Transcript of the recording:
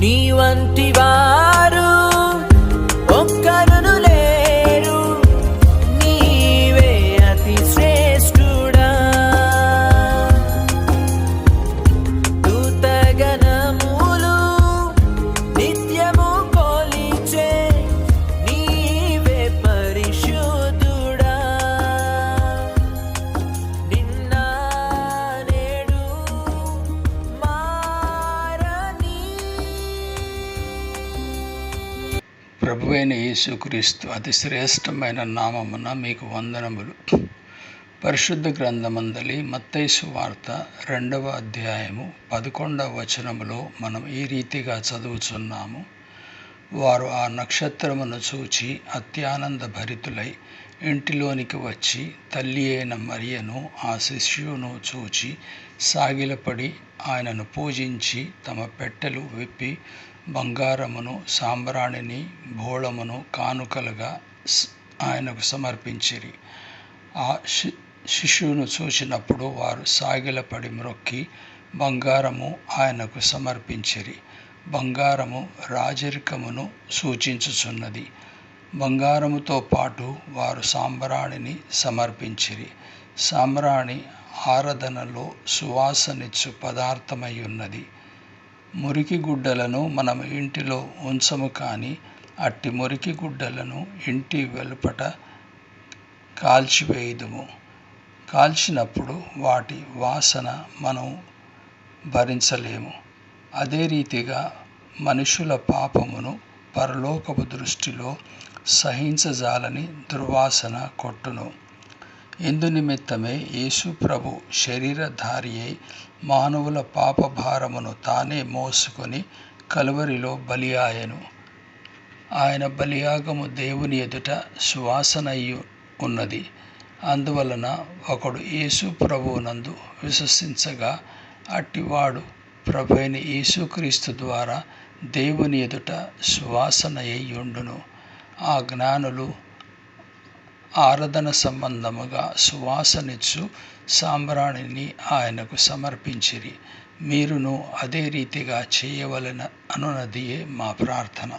నీ వంటివా ప్రభువైన యేసుక్రీస్తు అతి శ్రేష్టమైన నామమున మీకు వందనములు. పరిశుద్ధ గ్రంథమందలి మత్తైసు వార్త రెండవ అధ్యాయము పదకొండవ వచనములో మనం ఈ రీతిగా చదువుచున్నాము. వారు ఆ నక్షత్రమును చూచి అత్యానంద భరితులై ఇంటిలోనికి వచ్చి తల్లి అయిన మరియను ఆ శిష్యును చూచి సాగిలపడి ఆయనను పూజించి తమ పెట్టెలు విప్పి బంగారమును సాంబ్రాణిని బోళమును కానుకలుగా ఆయనకు సమర్పించిరి. ఆ శి శిశువును చూసినప్పుడు వారు సాగిలపడి మ్రొక్కి బంగారము ఆయనకు సమర్పించిరి. బంగారము రాజరికమును సూచించుచున్నది. బంగారముతో పాటు వారు సాంబ్రాణిని సమర్పించిరి. సాంబ్రాణి ఆరాధనలో సువాసనిచ్చు పదార్థమై ఉన్నది మురికి గుడ్డలను మనం ఇంటిలో ఉంచము కానీ అట్టి మురికి గుడ్డలను ఇంటి వెలుపట కాల్చివేయుదుము. కాల్చినప్పుడు వాటి వాసన మనం భరించలేము. అదే రీతిగా మనుషుల పాపమును పరలోకపు దృష్టిలో సహించజాలని దుర్వాసన కొట్టును. ఇందు నిమిత్తమే యేసు ప్రభు శరీరధారి అయి మానవుల పాపభారమును తానే మోసుకొని కలువరిలో బలియాయను. ఆయన బలియాగము దేవుని ఎదుట సువాసనయ్యు ఉన్నది. అందువలన ఒకడు యేసు ప్రభువునందు విశ్వసించగా అట్టివాడు ప్రభు అయిన యేసుక్రీస్తు ద్వారా దేవుని ఎదుట సువాసనయ్యుండును ఆ జ్ఞానులు ఆరాధన సంబంధముగా సువాసనిచ్చు సాంబ్రాణిని ఆయనకు సమర్పించిరి. మీరును అదే రీతిగా చేయవలన అనునదియే మా ప్రార్థన.